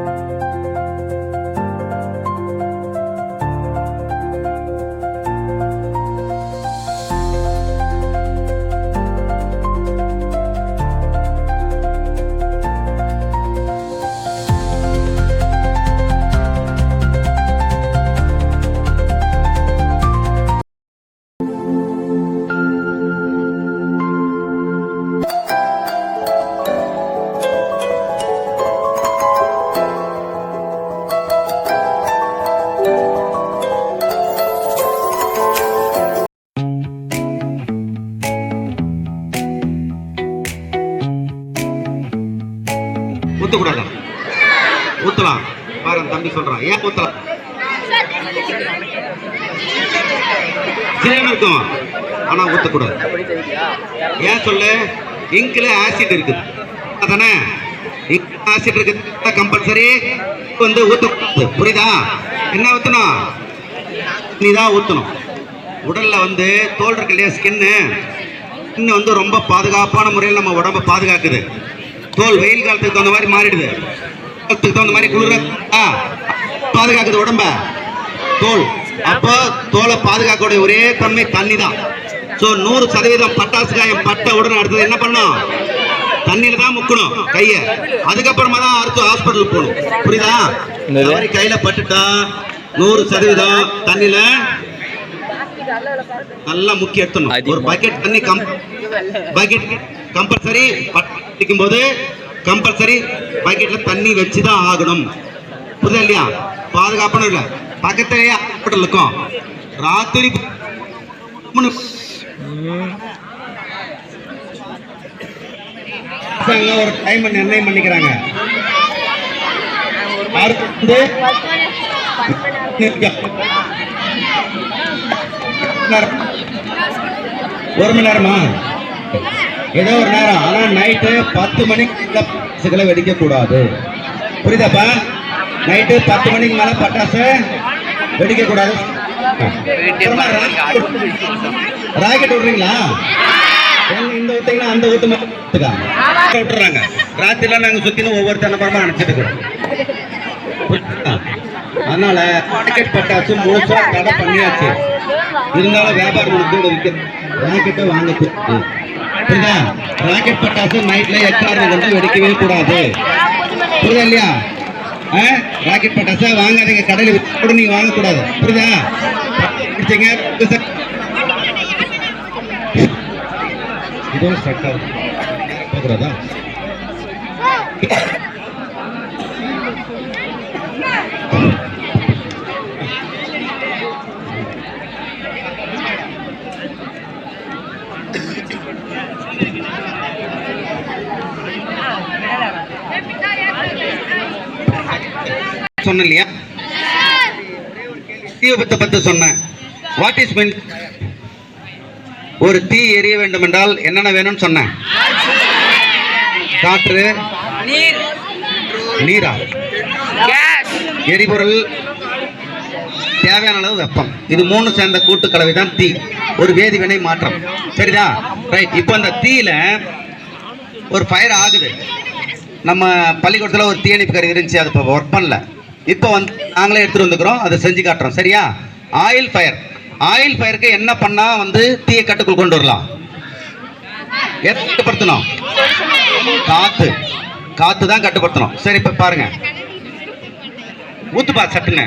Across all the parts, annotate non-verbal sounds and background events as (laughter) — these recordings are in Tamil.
ஊத்தக்கூடாதா அந்த ஏன் ஊத்தலாம் சில்லுன்னு இருக்கும்? ஆனா ஊத்தக்கூடாது. ஏன் சொல்லு? இங்க்ல ஆசிட் இருக்குது. அதானே? ஆசிட் இருக்குது. கம்பல்சரி வந்து ஊத்த புரியுதா? என்ன ஊத்தணும்? நீ தான் ஊத்தணும். உடல்ல வந்து தோல் இருக்கு இல்லையா ஸ்கின்னு ஸ்கின் வந்து ரொம்ப பாதுகாப்பான முறையில் நம்ம உடம்பை பாதுகாக்குது. தோல் வெயில் காலத்துக்கு தகுந்த மாதிரி மாறிடுது. காலத்துக்கு தகுந்த மாதிரி குளிர ஆ, பாதுகாக்குது உடம்ப. தோல். அப்போ தோலை பாதுகாக்கக்கூடிய ஒரே தன்மை தண்ணி தான் ஸோ நூறு சதவீதம் பட்டாசு காயம் பட்ட உடனே அடுத்தது என்ன பண்ணும் தண்ணியில தான் முக்கணும் கைய. அதுக்கப்புறமா தான் அடுத்து ஹாஸ்பிட்டலுக்கு போகணும். புரியுதா? இந்த கையில பட்டுட்டா நூறு சதவீதம் தண்ணியில நல்லா முக்கி எடுத்துடணும். ஒரு பக்கெட் தண்ணி கம் பக்கெட் கம்பல்சரி படிக்கும் போது கம்பல்சரி பக்கெட்ல தண்ணி வச்சு தான் ஆகணும். புரியுதா இல்லையா? பாதுகாப்பான இல்லை. பக்கத்திலேயே ஹாஸ்பிட்டல் இருக்கும். ராத்திரி ஒரு டைம் நிர்ணயம் பண்ணிக்கிறாங்க. அடுத்து வந்து ஒரு மணி நேரமா? ஏதோ ஒரு நேரம். ஆனா நைட்டு பத்து மணிக்கு பட்டாசுகளை வெடிக்க கூடாது புரியுதாப்பா? நைட்டு பத்து மணிக்கு மேல பட்டாசு வெடிக்க கூடாது ராக்கெட் விடுறீங்களா இந்த ஊத்தீங்கன்னா அந்த ஊத்து மட்டும். விட்டுறாங்க ராத்திரிலாம் நாங்க சுத்தின ஒவ்வொரு தென்னப்பழமா நினைச்சிட்டு இருக்கிறோம்? அதனால ராக்கெட் பட்டாசு முழுசா தடை பண்ணியாச்சு இருந்தாலும் வியாபாரம் வந்து விற்க ராக்கெட்டை வாங்க. புரியுதா ராக்கெட் பட்டாசு நைட்ல கொண்டு வெடிக்கவே கூடாது புரியுதா இல்லையா? ராக்கெட் பட்டாசா வாங்காதீங்க. கடையில் கூட நீங்க வாங்கக்கூடாது. புரியுதா? பிடிச்சீங்க. இதுவும் ஸ்ட்ரக் ஆகுது பார்க்குறதா சொன்னேன் இல்லையா தீ விபத்தை பத்தி சொன்னேன். வாட் இஸ் மீன் ஒரு தீ எரிய வேண்டும் என்றால் என்னென்ன வேணும்னு சொன்னேன். காற்று நீர். எரிபொருள் தேவையான அளவு வெப்பம். இது மூணு சேர்ந்த கூட்டு கலவை தான் தீ. ஒரு வேதிவினை மாற்றம். சரிதா? ரைட் இப்போ அந்த தீயில ஒரு ஃபயர் ஆகுது. நம்ம பள்ளிக்கூடத்தில் ஒரு தீயணைப்பு கருவி இருந்துச்சு அது இப்போ ஒர்க் பண்ணல. இப்போ வந்து நாங்களே எடுத்துட்டு வந்துக்கிறோம். அதை செஞ்சு காட்டுறோம். சரியா? ஆயில் ஃபயர் ஆயில் ஃபயருக்கு என்ன பண்ணா வந்து தீயை கட்டுக்குள் கொண்டு வரலாம்? எதை கட்டுப்படுத்தணும். காத்து. காத்து தான் கட்டுப்படுத்தணும். சரி இப்போ பாருங்க. ஊத்துப்பா சட்டுன்னு.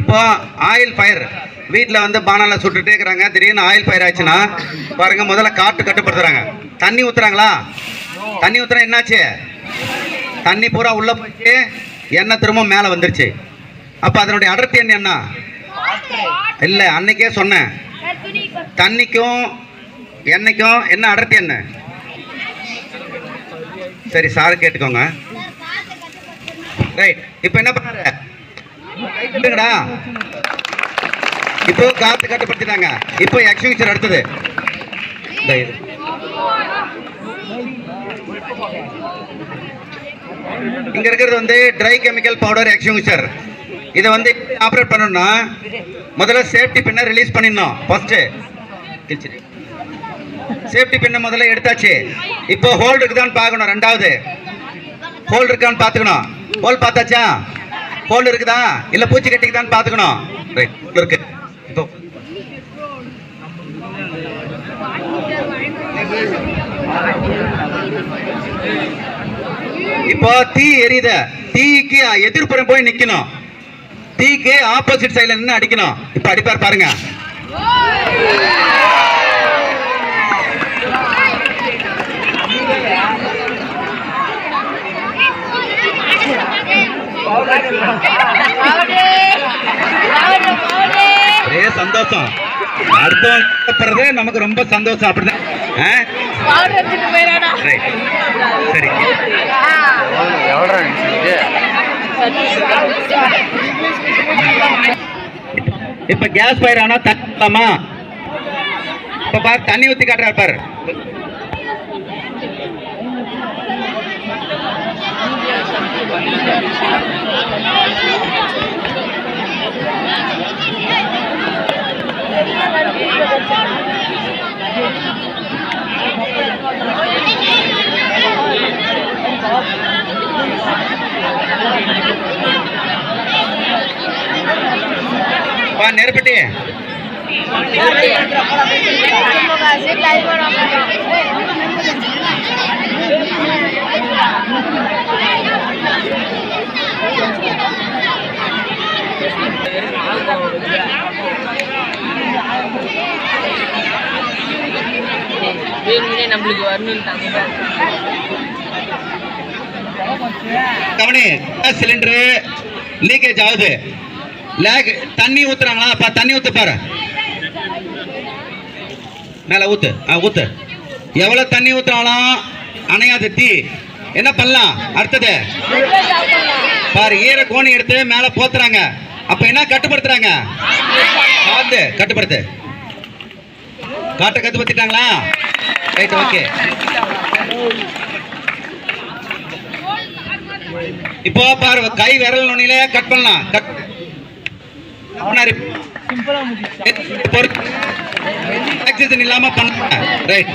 இப்போ ஆயில் ஃபயர் வீட்டில் வந்து பானால சுட்டுட்டே இருக்கிறாங்க. திடீர்னு ஆயில் ஃபயர் ஆச்சுன்னா பாருங்க முதல்ல காற்று கட்டுப்படுத்துறாங்க. தண்ணி ஊத்துறாங்களா? தண்ணி ஊத்துறா என்னாச்சு? தண்ணி பூரா உள்ள போயிட்டு எண்ணெய் திரும்ப மேலே வந்துருச்சு. அப்போ அதனுடைய அடர்த்தி என்ன என்ன? இல்லை அன்னைக்கே சொன்னேன். தண்ணிக்கும் எண்ணெய்க்கும் என்ன அடர்த்தி என்ன சரி சார் கேட்டுக்கோங்க. ரைட் இப்போ என்ன பண்ணாரு இல்லைங்கடா இப்போ காத்து கட்டுப்படுத்திட்டாங்க. இப்போ எக்ஸிபிஷன் அடுத்தது. இங்க இருக்கிறது வந்து ட்ரை கெமிக்கல் பவுடர் எக்ஸிபிஷர் இதை வந்து ஆப்ரேட் பண்ணணும்னா முதல்ல சேஃப்டி பின்னை ரிலீஸ் பண்ணிடணும். ஃபர்ஸ்ட் சேஃப்டி பின்னை முதல்ல எடுத்தாச்சு. இப்போ ஹோல்டு இருக்குதான்னு பார்க்கணும். ரெண்டாவது. ஹோல்டு இருக்கான்னு பார்த்துக்கணும். போல் பார்த்தாச்சா? ஹோல் இருக்குதா? இல்ல பூச்சி கட்டிக்குதான்னு பார்த்துக்கணும். ரைட் இருக்கு. இப்போ இப்போ தீ எரியுத. தீக்கு எதிர்ப்புறம் போய் நிக்கணும். தீக்கு ஆப்போசிட் சைட்ல நின்று அடிக்கணும். இப்போ அடிப்பார் பாருங்க. ஒரே சந்தோஷம். அடுத்தவங்க நமக்கு ரொம்ப சந்தோஷம் அப்படிதான். சரி. இப்ப கேஸ் பயிர் ஆனா தண்ணி இப்ப பாரு தண்ணி ஊத்தி காட்டுறாரு பாரு. பா நெருப்பட்டி வேணும்னே நம்மளுக்கு வரணும் கவனி கேஸ் சிலிண்டரு லீக்கேஜ் ஆகுது. லேக் தண்ணி ஊத்துறாங்களா? அப்பா தண்ணி ஊத்து பாரு. மேல ஊத்து ஆ ஊத்து. எவ்வளவு தண்ணி ஊத்துறாலும் அணையாது தீ. என்ன பண்ணலாம்? அடுத்தது. பாரு ஈர கோணி எடுத்து மேல போத்துறாங்க. அப்ப என்ன கட்டுப்படுத்துறாங்க? காத்து. கட்டுப்படுத்து. காட்டை கட்டுப்படுத்திட்டாங்களா? Right okay. இப்போ பாரு கை விரல் நுனியில கட் பண்ணலாம். கட். ஆக்சிஜன் இல்லாம பண்ண ரைட்.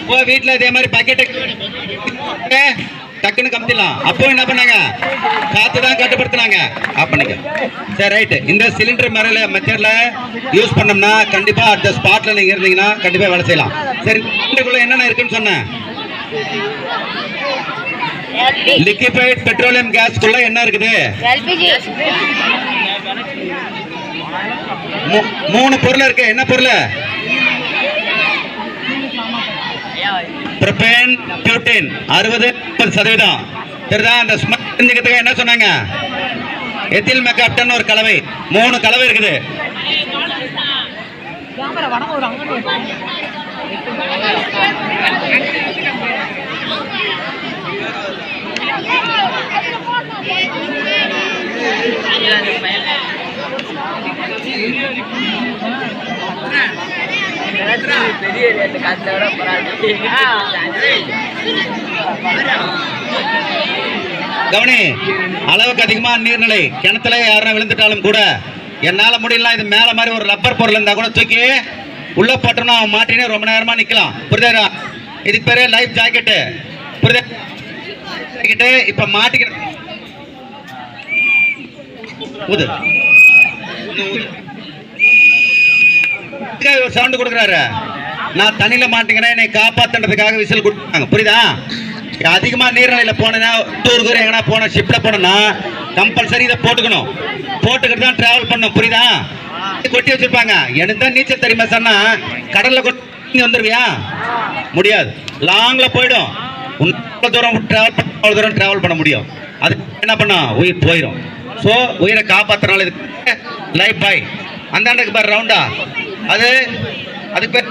இப்போ வீட்டில் இதே மாதிரி பாக்கெட்டு டக்குன்னு கமித்திடலாம். அப்போ என்ன பண்ணாங்க? காத்து தான் கட்டுப்படுத்தினாங்க. ஆஃப் பண்ணிக்க. சரி ரைட்டு இந்த சிலிண்டர் மறையில மெத்தடில் யூஸ் பண்ணோம்னா கண்டிப்பாக அந்த ஸ்பாட்டில் நீங்கள் இருந்தீங்கன்னா கண்டிப்பாக வேலை செய்யலாம். சரி சிலிண்டருக்குள்ள என்னென்ன இருக்குன்னு சொன்னேன். லிக்விஃபைட் பெட்ரோலியம் கேஸ்க்குள்ள என்ன இருக்குது? மூணு பொருள் இருக்கு. என்ன பொருள்? ப்ரொபேன் பியூட்டின் அறுபது சதவீதம். சரிதா அந்த ஸ்மார்ட் தெரிஞ்சுக்கிறதுக்கு என்ன சொன்னாங்க? எத்தில் மெக்காப்டன் ஒரு கலவை. மூணு கலவை இருக்குது. பெரிய ரேட்டு விட கவனி அளவுக்கு அதிகமா நீர்நிலை கிணத்துல யாரும் விழுந்துட்டாலும் கூட என்னால முடியல இது மேல மாதிரி ஒரு ரப்பர் பொருள் இருந்தா கூட தூக்கி உள்ள போட்டோம்னா அவன் மாட்டினே ரொம்ப நேரமா நிக்கலாம். புரியுதா? இதுக்கு பேரு லைஃப் ஜாக்கெட்டு புரியுதா? ஜாக்கெட்டு இப்ப மாட்டிக்கிற ஊது சவுண்டு கொடுக்குறாரு. நான் தண்ணியில் மாட்டேங்கிறேன் என்னை காப்பாற்றுன்றதுக்காக விசில் கொடுத்தாங்க. புரியுதா? அதிகமாக நீர்நிலையில் போனேன்னா டூர் தூரம் எங்கன்னா போன ஷிப்ல போனேன்னா கம்பல்சரி இதை போட்டுக்கணும். போட்டுக்கிட்டு தான் ட்ராவல் பண்ணணும். புரியுதா? கொட்டி வச்சிருப்பாங்க. எனக்கு தான் நீச்சல் தெரியுமா சொன்னா கடல்ல கொட்டி வந்துருவியா? முடியாது. லாங்ல போயிடும். உன்னோட தூரம் டிராவல் பண்ண தூரம் டிராவல் பண்ண முடியும். அது என்ன பண்ணும் உயிர் போயிடும் ஸோ உயிரை காப்பாற்றுறனால இதுக்கு லைஃப் பாய் அந்தாண்டுக்கு பாரு ரவுண்டா அது அதுக்கு பேர்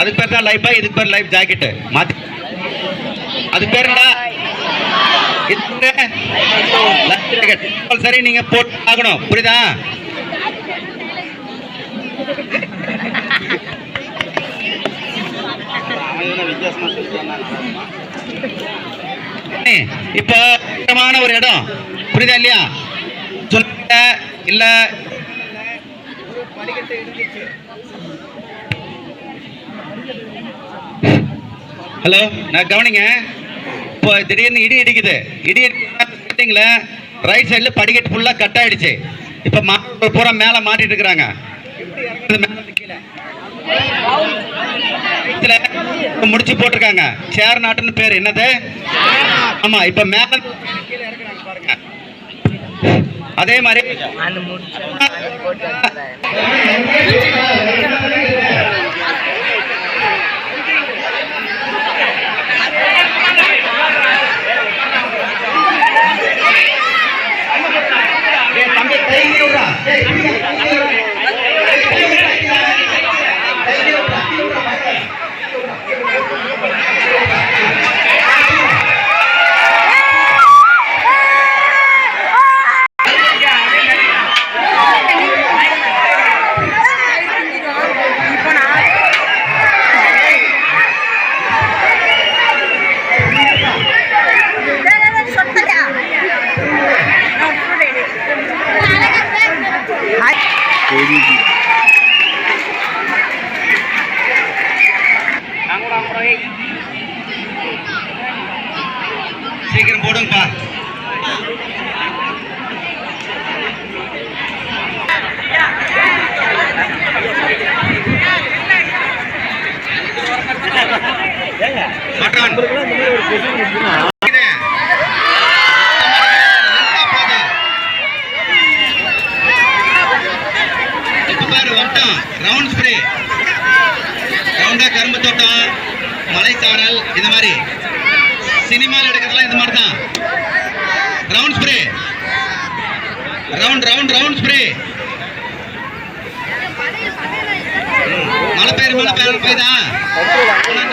அதுக்கு பேர் தான் லைஃப் பாய் இதுக்கு பேர் லைஃப் ஜாக்கெட் மாத்தி. அது பேர் என்னடா இதுக்கு சரி நீங்க போட்டு ஆகணும். புரியுதா? இப்போ ஒரு இடம். புரியுதா இல்லையா? சொல்ல இல்ல ஹலோ நான் கவனிங்க. இப்போ திடீர்னு இடி இடிக்குது இடி இடிங்கள ரைட் சைடில் படிக்கட்டு ஃபுல்லாக கட் ஆயிடுச்சு. இப்போ மாணவர்கள் பூரா மேலே மாட்டிட்டு இருக்கிறாங்க. முடிச்சு போட்டிருக்காங்க. சேர் நாட்டுன்னு பேர் என்னது? ஆமாம் இப்போ மேலே இருந்து கீழே இறக்குறாங்க பாருங்க. அதே மாதிரி (laughs) அந்த முடிச்சு அந்த போட்டு வச்சுக்கிறேன். ஏய், தம்பி, கை இங்க விட்றா. ஏய், கை இங்க விட்றா. கை இங்க விட்றா. கை இங்க விட்றா. கை இங்க விட்றா. சீக்கிரம் போடுங்கப்பா மட்டன். இது. இப்ப பாரு வட்டம் ரவுண்ட் ஸ்ப்ரே ரவுண்டா கரும்பு தோட்டம் மலைச்சாரல் இது மாதிரி சினிமாவில் எடுக்கிறதுலாம் இது மாதிரி தான். Round spray round round round spray மழை பெய்யுற மழை பெய்யுற பெய்யுதா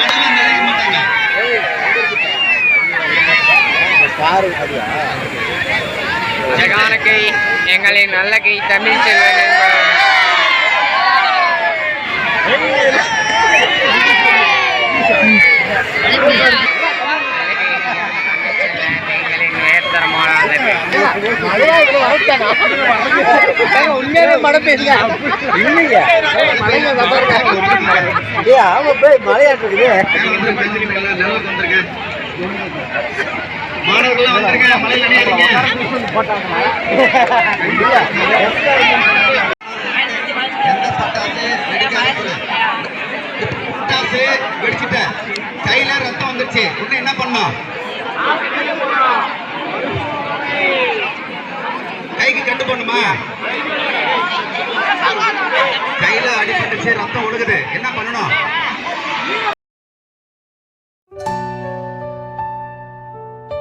ஆனா நடுவில் மாட்டாங்க அழகான கை எங்களின் நல்ல கை தமிழ் செல்வன் உண்மையாவே மழை பெய்யுங்க இல்லைங்க. மழைங்க ஏ ஆமா போய் மழையாட்டுக்குது மாணவர்கள் வந்திருக்க மலையில் நினைக்கிறீங்க